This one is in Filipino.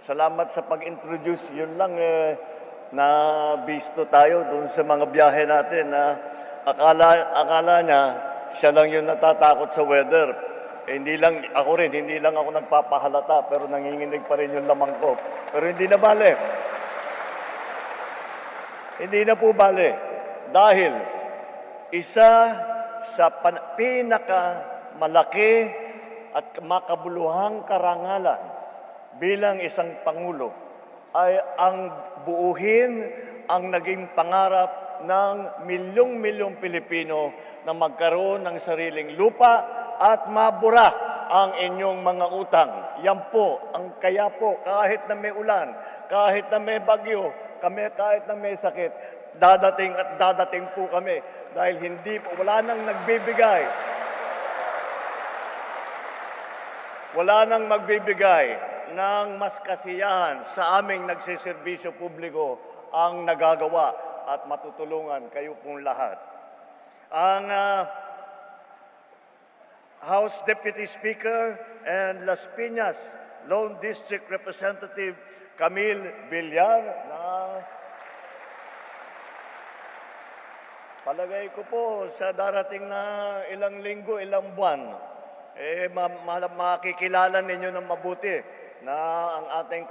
Salamat sa pag-introduce. Yun lang eh, na bisto tayo dun sa mga biyahe natin na akala, akala niya siya lang yung natatakot sa weather. Eh, hindi lang ako rin, hindi lang ako nagpapahalata pero nanginginig pa rin yung lamang ko. Pero hindi na bale. Hindi na po bale. Dahil isa sa pan- pinaka malaki at makabuluhang karangalan bilang isang pangulo ay ang buuhin ang naging pangarap ng milyong-milyong Pilipino na magkaroon ng sariling lupa at mabura ang inyong mga utang. Yan po, ang kaya po, kahit na may ulan, kahit na may bagyo, kami kahit na may sakit, dadating at dadating po kami dahil hindi po, wala nang nagbibigay. Wala nang magbibigay ng mas kasiyahan sa aming nagsiservisyo publiko ang nagagawa at matutulungan kayo pong lahat. Ang ah, House Deputy Speaker and Las Piñas Lone District Representative Camille Villar na palagay ko po sa darating na ilang linggo, ilang buwan, eh, ma- ma- makikilala ninyo ng mabuti na ang ating